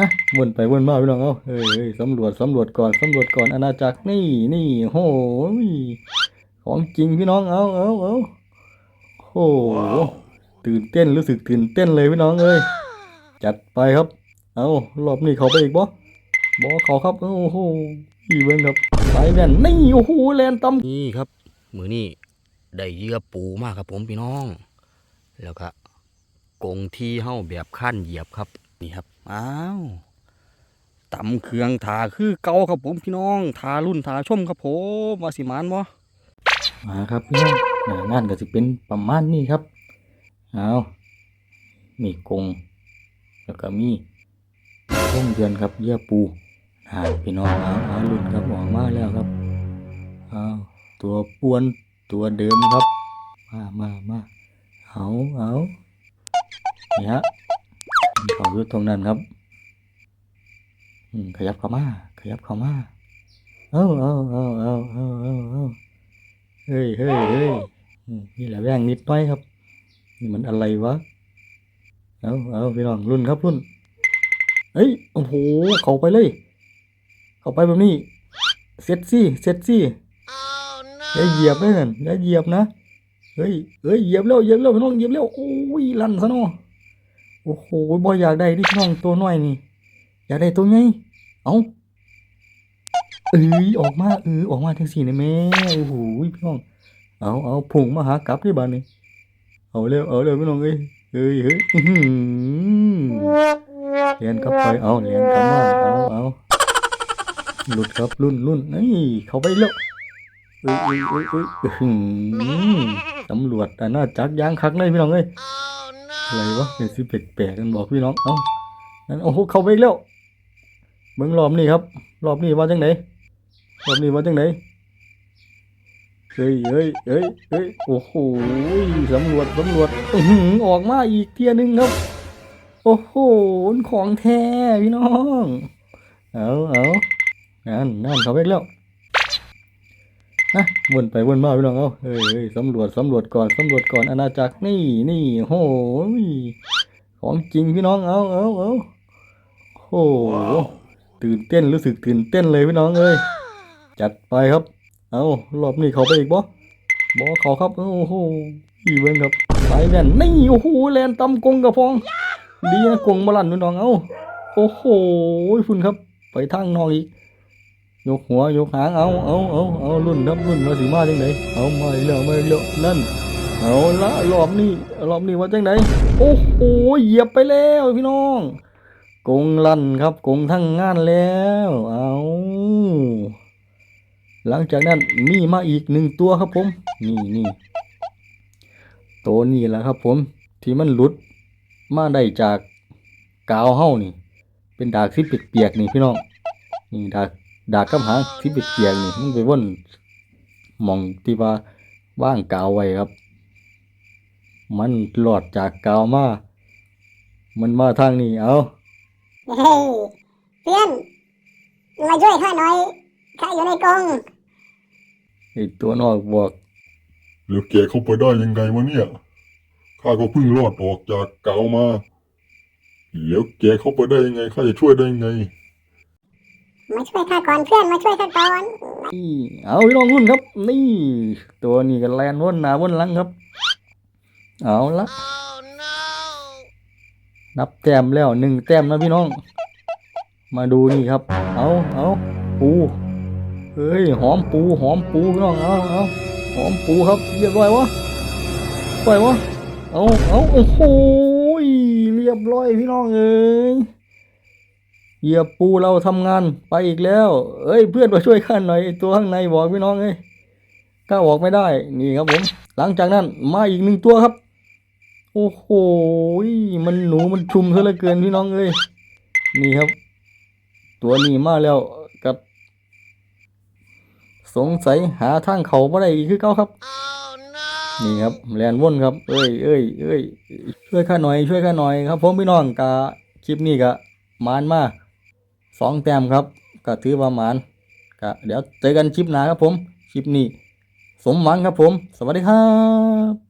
นะวนไปวนมาพี่น้องเอาเฮ้ยเฮ้ยสำรวจสำรวจก่อนสำรวจก่อนอาณาจักรนี่นี่โหของจริงพี่น้องเอาเอาเอาโอ้โหตื่นเต้นรู้สึกตื่นเต้นเลยพี่น้องเอ้ยจัดไปครับ เอารอบนี้เขาไปอีกบ่บ่เขาครับโอ้โหอีเบิ้งครับสายแว่นนี่โอ้โหแลนต่ำนี่ครับ มือนี่ได้เยื่อปูมากครับผมพี่น้อง แล้วก็กงที่เฮ้าแบบขั้นเหยียบครับ นี่ครับ อ้าวตำเครื่องถาคือเก่าครับผมพี่น้องถารุ่นถาชมครับผมมาสิมานบ่มาครับพี่น้องอ่างานก็จะเป็นประมาณนี้ครับเอามีกรงแล้วก็มีต้มเดือนครับเยื่อปูหาพี่น้องเอาเอาลุ่นครับออกมาแล้วครับเอาตัวปวนตัวเดิมครับ มามามาเอาเอานี่ฮะ เขาอยู่ตรงนั้นครับขยับเข้ามา ขยับเข้ามาเอาเอาเอาเอาเอาเอาเอาเฮ้ยเฮ้ยเฮ้ยนี่แหละแว่งนิดหน้อยครับ นี่มันอะไรวะ เอาเอาพี่น้องรุ่นครับรุ่นเฮ้ย โอ้โห เข้าไปเลย เข้าไปแบบนี้ เซ็ตซี่ เซ็ตซี่อย่าเหยียบเลยนั่นอย่าเหยียบนะ เฮ้ยเฮ้ย เหยียบแล้วเหยียบแล้วพี่น้อง เหยียบแล้วโอ้ย ลั่นซะเนาะ อ้โหบ่อยากได้ดิพี่น้องตัวน้อยนี่ อยากได้ตัวใหญ่เอ้าเอ้ยออกมาเออออกมาทั้งสี่นะแม่โอ้โหพี่น้อง เอาเอาผงมาหากลับที่บ้านนี่เอาเร็วเอาเร็วพี่น้องเอ้ยเอ้ยเฮ้ยเรียนกลับไปเอาเรียนกลับมาเอาเอาหลุดครับรุ่นรุ่นนี่เขาไปแล้วเอ้ยเอ้ยเอ้ยเอ้ยตำรวจแต่น่าจักยางคักเลยพี่น้องเอ้ย อะไรวะเป็นสิแปลกๆกันบอกพี่น้อง เอ้านั่นโอ้โหเขาไปอีกแล้วเบิ่งรอบนี้ครับ รอบนี้ว่าจังไหนรอบนี้ว่าจังไหนเฮ้ยเฮ้ยเฮ้ยเฮ้ยโอ้โหสำรวจสำรวจออออกมาอีกเทียนึงครับ โอ้โหของแท้พี่น้อง เอาเอานั่นนั่นเขาไปแล้ว นะวนไปวนมาพี่น้องเอาเฮ้ยเฮ้ยสำรวจสำรวจก่อนสำรวจก่อนอาณาจักรนี่นี่โหยของจริงพี่น้องเอ้าเอ้าเอ้าโอ้โหตื่นเต้นรู้สึกตื่นเต้นเลยพี่น้องเอ้ยจัดไปครับ เอารอบนี้เขาไปอีกบ่บ่เขาครับโอ้โหอีเบิ้งครับสายแว่นนี่โอ้โหแลนตำกงกระพองดีนะกงบาลันนู่น้องเอ้าโอ้โหฝุ่นครับ ไปทางนอกอีก ยกหัวยกหางเอาเอาเอาเอารุ่นครับรุ่นมาสีมาจังไหนเอามาอีกแล้วมาอีกแล้วนั่นเอาละรอบนี้รอบนี้ว่าจังไหนโอ้โหเหยียบไปแล้วพี่น้องกงลั่นครับกงทั้งงานแล้วเอาหลังจากนั้นมีมาอีกหนึ่งตัวครับผม นี่นี่ตัวนี้แหละครับ ผมที่มันหลุดมาได้จากกาวเฮ้านี่ เป็นดากที่เปียกๆนี่พี่น้องนี่ดาก ดากกับหางที่เปียกๆนี่มันไปว่นหมองที่ว่าว่างกาวไว้ครับ มันหลอดจากกาวมา มันมาทางนี้เอาเฮ้ยเพื่อนมาช่วยข้าหน่อยข้าอยู่ในกรงไอตัวนอกบอกแล้วแกเข้าไปได้ยังไงวะเนี่ยข้าก็เพิ่งรอดออกจากเก่ามา แล้วแกเข้าไปได้ยังไงข้าจะช่วยได้ยังไง มาช่วยข้าก่อนเพื่อนมาช่วยข้าก่อนนี่เอาพี่น้องรุ่นครับ นี่ ตัวนี้กันแลนวนหนาวนหลังครับ เอาละนับแต้มแล้วหนึ่งแต้มนะพี่น้อง มาดูนี่ครับ เอาเอาปูเฮ้ยหอมปูหอมปูพี่น้องเอาเอาหอมปูครับเรียบร้อยวะปล่อยวะเอาเอาโอ้โหเรียบร้อยพี่น้องเอ้ย เหยียบปูเราทำงานไปอีกแล้ว เอ้ยเพื่อนมาช่วยข้าหน่อยไอ้ตัวข้างในบอกพี่น้องเอ้ยก้าวออกไม่ได้ นี่ครับผม หลังจากนั้นมาอีกหนึ่งตัวครับ โอ้โหมันหนูมันชุมซะเหลือเกินพี่น้องเอ้ยนี่ครับ ตัวนี้มาแล้วกับ สงสัยหาทางเขาบ่ได้อีกคือเก่าครับนี่ครับแลนว่นครับ เอ้ยเอ้ยเอ้ยช่วยข้าหน่อยช่วยข้าหน่อยครับผมพี่น้องกะคลิปนี้กะมานมา สองแต้มครับก็ถือว่าหมานก็เดี๋ยวเจอกันคลิปหน้าครับผม คลิปนี้ สมหวังครับผม สวัสดีครับ